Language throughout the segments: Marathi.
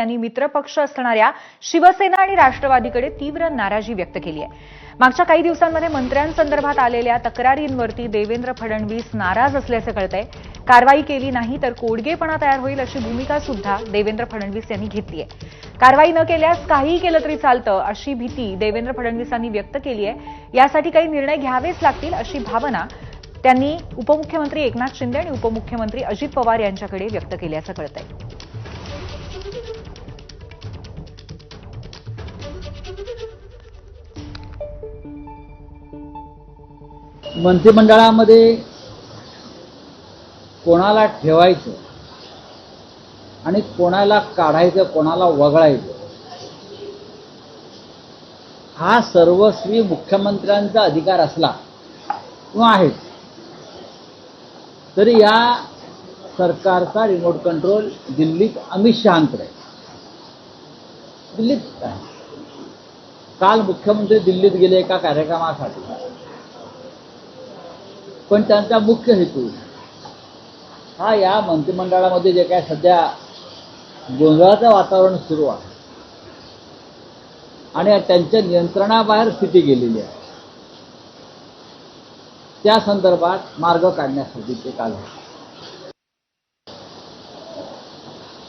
यांनी मित्रपक्ष असणाऱ्या शिवसेना आणि राष्ट्रवादीकडे तीव्र नाराजी व्यक्त केली आहे. मागच्या काही दिवसांमध्ये मंत्र्यांसंदर्भात आलेल्या तक्रारींवरती देवेंद्र फडणवीस नाराज असल्याचं कळतंय. कारवाई केली नाही तर कोडगेपणा तयार होईल अशी भूमिका सुद्धा देवेंद्र फडणवीस यांनी घेतली आहे कारवाई न केल्यास काहीही केलं तरी चालतं अशी भीती देवेंद्र फडणवीसांनी व्यक्त केली आहे. यासाठी काही निर्णय घ्यावेच लागतील अशी भावना त्यांनी उपमुख्यमंत्री एकनाथ शिंदे आणि उपमुख्यमंत्री अजित पवार यांच्याकडे व्यक्त केल्याचं कळतंय. मंत्रिमंडळामध्ये कोणाला ठेवायचं आणि कोणाला काढायचं कोणाला वगळायचं हा सर्वस्वी मुख्यमंत्र्यांचा अधिकार असला किंवा आहे तरी या सरकारचा रिमोट कंट्रोल दिल्लीत अमित शहांकडे आहे. दिल्लीत काय काल मुख्यमंत्री दिल्लीत गेले एका कार्यक्रमासाठी पण त्यांचा मुख्य हेतू. हा या मंत्रिमंडळामध्ये जे काय सध्या गोंधळाचं वातावरण सुरू आहे. आणि त्यांच्या नियंत्रणाबाहेर स्थिती गेलेली आहे. त्या संदर्भात मार्ग काढण्यासाठी ते काल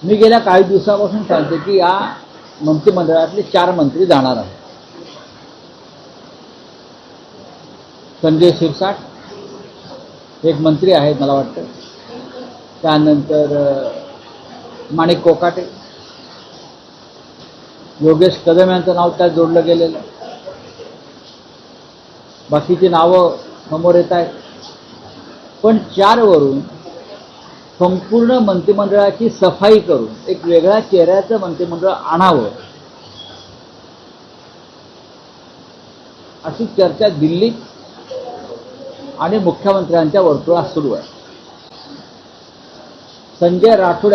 मी गेल्या काही दिवसापासून सांगते की या मंत्रिमंडळातले चार मंत्री जाणार आहेत. संजय शिरसाट एक मंत्री आहेत मला वाटतं. त्यानंतर माणिक कोकाटे. योगेश कदम यांचं नाव त्यात जोडलं गेलेलं. बाकीची नावं समोर येत आहेत. पण चार वरून संपूर्ण मंत्रिमंडळाची सफाई करून एक वेगळ्या चेहऱ्याचं मंत्रिमंडळ आणावं. अशी चर्चा दिल्लीत आणि मुख्यमंत्र्यांच्या वर्तुळात सुरू आहे. संजय राठोड